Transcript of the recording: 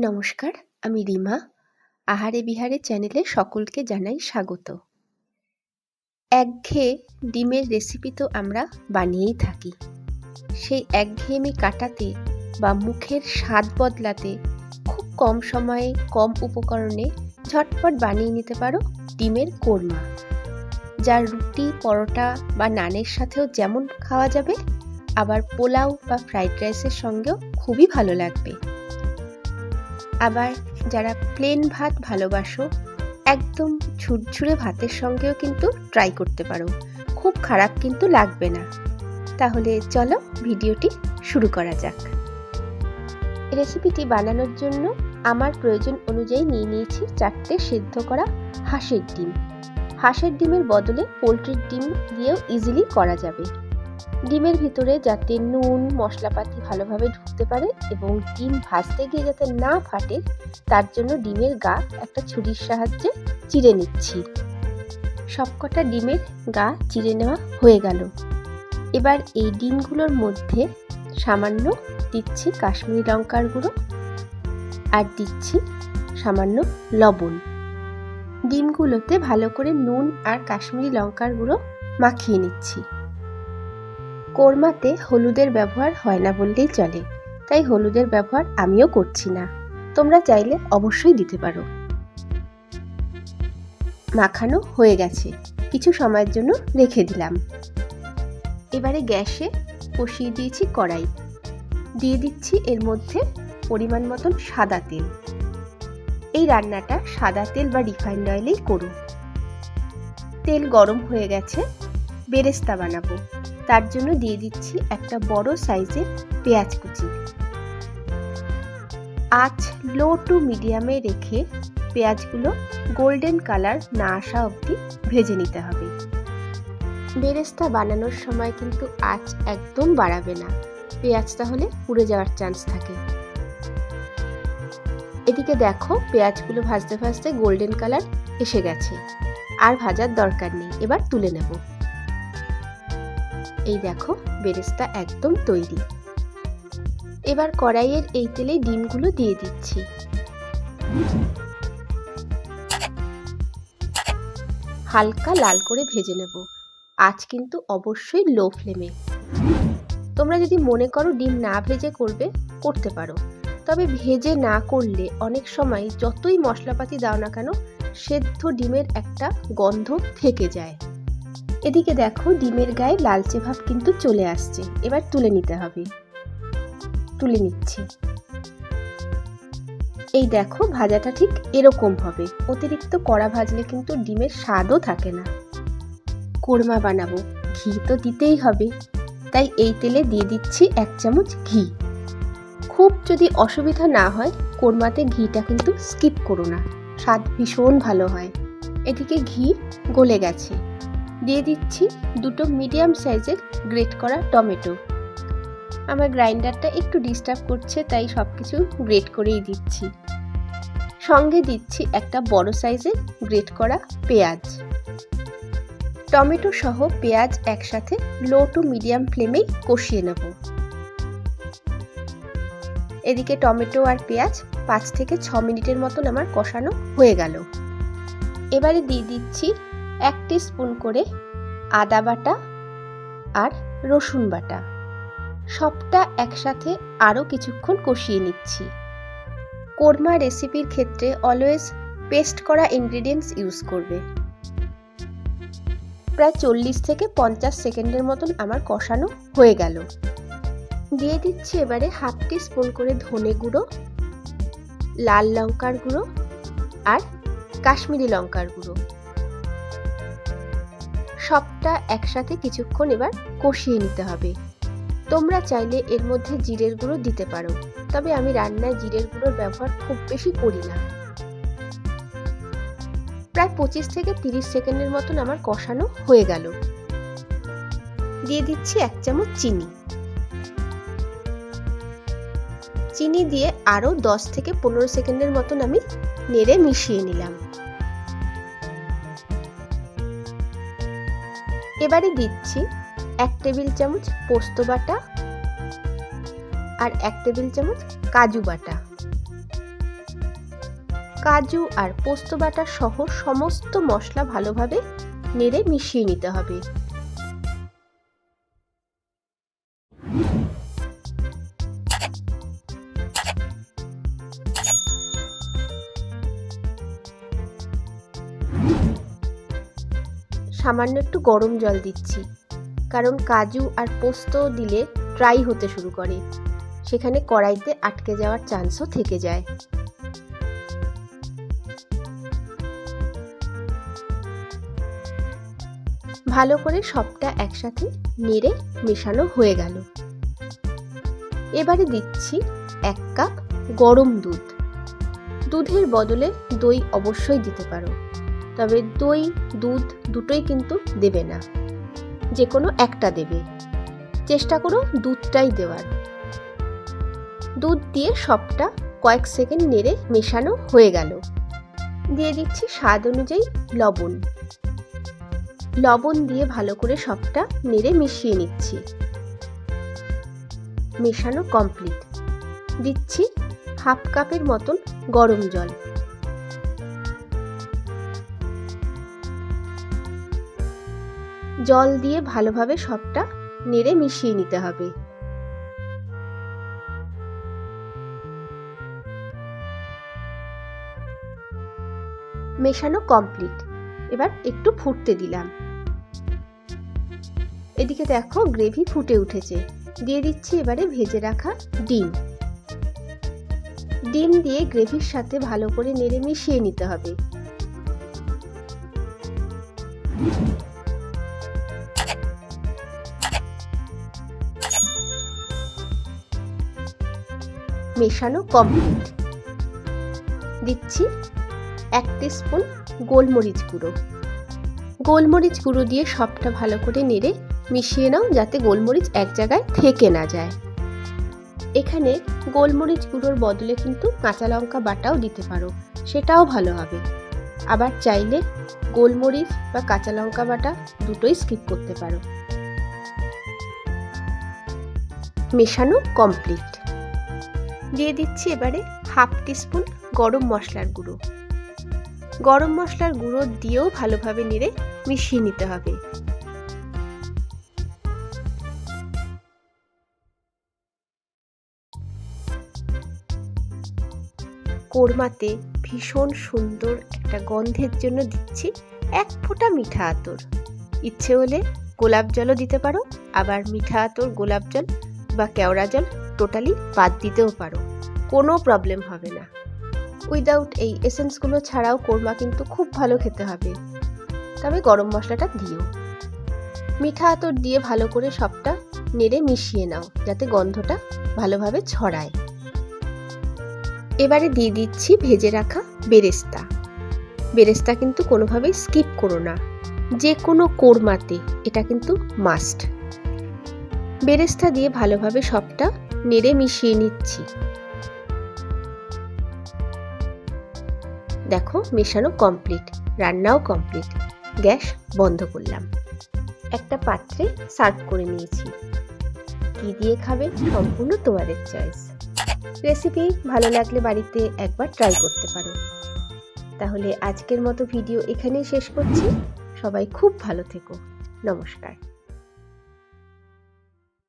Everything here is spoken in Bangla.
নমস্কার, আমি রিমা। আহারে বিহারে চ্যানেলে সকলকে জানাই স্বাগত। একঘেয়ে ডিমের রেসিপি তো আমরা বানিয়েই থাকি। সেই একঘেয়েমি কাটাতে বা মুখের স্বাদ বদলাতে খুব কম সময়ে, কম উপকরণে ঝটপট বানিয়ে নিতে পারো ডিমের কোরমা। যার রুটি, পরোটা বা নানের সাথেও যেমন খাওয়া যাবে, আবার পোলাও বা ফ্রাইড রাইসের সঙ্গেও খুবই ভালো লাগবে। আবার যারা প্লেন ভাত ভালোবাসো, একদম ঝুরঝুরে ভাতের সঙ্গেও কিন্তু ট্রাই করতে পারো। খুব খারাপ কিন্তু লাগবে না। তাহলে চলো ভিডিওটি শুরু করা যাক। রেসিপিটি বানানোর জন্য আমার প্রয়োজন অনুযায়ী নিয়ে নিয়েছি চারটে সেদ্ধ করা হাঁসের ডিম। হাঁসের ডিমের বদলে পোলট্রির ডিম দিয়েও ইজিলি করা যাবে। ডিমের ভিতরে যাতে নুন, মশলাপাতি ভালোভাবে ঢুকতে পারে এবং ডিম ভাজতে গিয়ে যাতে না ফাটে, তার জন্য ডিমের গা একটা ছুরির সাহায্যে চিড়ে নিচ্ছি। সবকটা ডিমের গা চিড়ে নেওয়া হয়ে গেল। এবার এই ডিমগুলোর মধ্যে সামান্য দিচ্ছি কাশ্মীরি লঙ্কার গুঁড়ো আর দিচ্ছি সামান্য লবণ। ডিমগুলোতে ভালো করে নুন আর কাশ্মীরি লঙ্কার গুঁড়ো মাখিয়ে নিচ্ছি। কোরমাতে হলুদের ব্যবহার হয় না বললেই চলে। তাই হলুদের ব্যবহার আমিও করছি না। তোমরা চাইলে অবশ্যই দিতে পারো। মাখানো হয়ে গেছে। কিছু সময়ের জন্য রেখে দিলাম। এবারে গ্যাসে কষিয়ে দিয়েছি কড়াই। দিয়ে দিচ্ছি এর মধ্যে পরিমাণ মতন সাদা তেল। এই রান্নাটা সাদা তেল বা রিফাইন্ড অয়েলেই করুন। তেল গরম হয়ে গেছে। বেরেস্তা বানাবো। তার জন্য দিয়ে দিচ্ছি একটা বড় সাইজের পেঁয়াজ কুচি। আঁচ লো টু মিডিয়ামে রেখে পেঁয়াজগুলো গোল্ডেন কালার না আসা অবধি ভেজে নিতে হবে। বেরেস্তা বানানোর সময় কিন্তু আঁচ একদম বাড়াবে না। পেঁয়াজ তাহলে পুড়ে যাওয়ার চান্স থাকে। এদিকে দেখো পেঁয়াজগুলো ভাজতে ভাজতে গোল্ডেন কালার এসে গেছে। আর ভাজার দরকার নেই। এবার তুলে নেব। এই দেখো, বেরেস্তা একদম তৈরি। এবার কড়াইয়ের এই তেলে ডিমগুলো দিয়ে দিচ্ছি। হালকা লাল করে ভেজে নেব। আজ কিন্তু অবশ্যই লো ফ্লেমে। তোমরা যদি মনে করো ডিম না ভেজে করবে, করতে পারো। তবে ভেজে না করলে অনেক সময় যতই মশলাপাতি দাও না কেন, সেদ্ধ ডিমের একটা গন্ধ থেকে যায়। এদিকে দেখো ডিমের গায়ে লালচে ভাব কিন্তু চলে আসছে। এবার তুলে নিতে হবে। তুলে নিচ্ছি। এই দেখো ভাজাটা ঠিক এরকম হবে। অতিরিক্ত কড়া ভাজলে কিন্তু ডিমের স্বাদও থাকে না। কোরমা বানাবো। ঘি তো দিতেই হবে। তাই এই তেলে দিয়ে দিচ্ছি এক চামচ ঘি। খুব যদি অসুবিধা না হয়, কোরমাতে ঘিটা কিন্তু স্কিপ করো না। স্বাদ ভীষণ ভালো হয়। এদিকে ঘি গলে গেছে। দিয়ে দিচ্ছি দুটো মিডিয়াম সাইজের গ্রেট করা টমেটো। আমার গ্রাইন্ডারটা একটু ডিস্টার্ব করছে, তাই সব কিছু গ্রেট করেই দিচ্ছি। সঙ্গে দিচ্ছি একটা বড় সাইজের গ্রেট করা পেঁয়াজ। টমেটো সহ পেঁয়াজ একসাথে লো টু মিডিয়াম ফ্লেমেই কষিয়ে নেব। এদিকে টমেটো আর পেঁয়াজ পাঁচ থেকে ছ মিনিটের মতন আমার কষানো হয়ে গেল। এবারে দিয়ে দিচ্ছি এক স্পুন করে আদা বাটা আর রসুন বাটা। সবটা একসাথে আরও কিছুক্ষণ কষিয়ে নিচ্ছি। কোরমা রেসিপির ক্ষেত্রে অলওয়েজ পেস্ট করা ইনগ্রিডিয়েন্টস ইউজ করবে। প্রায় চল্লিশ থেকে পঞ্চাশ সেকেন্ডের মতন আমার কষানো হয়ে গেল। দিয়ে দিচ্ছি এবারে হাফ টি স্পুন করে ধনে গুঁড়ো, লাল লঙ্কার গুঁড়ো আর কাশ্মীরি লঙ্কার গুঁড়ো। সবটা একসাথে কিছুক্ষণ এবার কষিয়ে নিতে হবে। তোমরা চাইলে এর মধ্যে জিরের গুঁড়ো দিতে পারো, তবে আমি রান্নায় জিরের গুঁড়োর ব্যবহার খুব বেশি করি না। প্রায় পঁচিশ থেকে তিরিশ সেকেন্ডের মতন আমার কষানো হয়ে গেল। দিয়ে দিচ্ছি এক চামচ চিনি। চিনি দিয়ে আরও দশ থেকে পনেরো সেকেন্ডের মতন আমি নেড়ে মিশিয়ে নিলাম। এবারে দিচ্ছি এক টেবিল চামচ পোস্ত বাটা আর এক টেবিল চামচ কাজু বাটা। কাজু আর পোস্ত বাটা সহ সমস্ত মশলা ভালোভাবে নেড়ে মিশিয়ে নিতে হবে। সামান্য একটু গরম জল দিচ্ছি। কারণ কাজু আর পোস্ত দিলে ড্রাই হতে শুরু করে। সেখানে কড়াইতে আটকে যাওয়ার চান্সও থেকে যায়। ভালো করে সবটা একসাথে নেড়ে মেশানো হয়ে গেল। এবারে দিচ্ছি এক কাপ গরম দুধ। দুধের বদলে দই অবশ্যই দিতে পারো। তবে দই, দুধ দুটোই কিন্তু দেবে না। যে কোনো একটা দেবে। চেষ্টা করো দুধটাই দেওয়ার। দুধ দিয়ে সবটা কয়েক সেকেন্ড নেড়ে মেশানো হয়ে গেল। দিয়ে দিচ্ছি স্বাদ অনুযায়ী লবণ। লবণ দিয়ে ভালো করে সবটা নেড়ে মিশিয়ে নিচ্ছি। মেশানো কমপ্লিট। দিচ্ছি হাফ কাপের মতন গরম জল। জল দিয়ে ভালোভাবে সবটা নেড়ে মিশিয়ে নিতে হবে। মেশানো কমপ্লিট এবার একটু ফুটতে দিলাম। এদিকে দেখো গ্রেভি ফুটে উঠেছে। দিয়ে দিচ্ছি এবারে ভেজে রাখা ডিম। ডিম দিয়ে গ্রেভির সাথে ভালো করে নেড়ে মিশিয়ে নিতে হবে। মেশানো কমপ্লিট দিচ্ছি এক স্পুন গোলমরিচ গুঁড়ো। গোলমরিচ গুঁড়ো দিয়ে সবটা ভালো করে নেড়ে মিশিয়ে নাও যাতে গোলমরিচ এক জায়গায় থেকে না যায়। এখানে গোলমরিচ গুঁড়োর বদলে কিন্তু কাঁচা লঙ্কা বাটাও দিতে পারো, সেটাও ভালো হবে। আবার চাইলে গোলমরিচ বা কাঁচা লঙ্কা বাটা দুটোই স্কিপ করতে পারো। মেশানো কমপ্লিট দিয়ে দিচ্ছি এবারে হাফ টিস্পুন গরম মশলার গুঁড়ো। গরম মশলার গুঁড়ো দিয়েও ভালোভাবে নেড়ে মিশিয়ে নিতে হবে। কোরমাতে ভীষণ সুন্দর একটা গন্ধের জন্য দিচ্ছি এক ফোঁটা মিঠা আতর। ইচ্ছে হলে গোলাপ জলও দিতে পারো, আবার মিঠা আতর, গোলাপ জল বা কেওড়া জল টোটালি বাদ দিতেও পারো। কোনো প্রবলেম হবে না। উইদাউট এই এসেন্সগুলো ছাড়াও কোরমা কিন্তু খুব ভালো খেতে হবে। তবে গরম মশলাটা দিও। মিঠা আতর দিয়ে ভালো করে সবটা নেড়ে মিশিয়ে নাও, যাতে গন্ধটা ভালোভাবে ছড়ায়। এবারে দিয়ে দিচ্ছি ভেজে রাখা বেরেস্তা। বেরেস্তা কিন্তু কোনোভাবেই স্কিপ করো না। যে কোনো কোরমাতে, এটা কিন্তু মাস্ট বেরেস্তা দিয়ে ভালোভাবে সবটা নেড়ে মিশিয়ে নিচ্ছি। দেখো, মেশানো কমপ্লিট রান্নাও কমপ্লিট গ্যাস বন্ধ করলাম। একটা পাত্রে সার্ভ করে নিয়েছি। কি দিয়ে খাবে সম্পূর্ণ তোমাদের চয়েস রেসিপি ভালো লাগলে বাড়িতে একবার ট্রাই করতে পারো। তাহলে আজকের মতো ভিডিও এখানেই শেষ করছি। সবাই খুব ভালো থেকো। নমস্কার।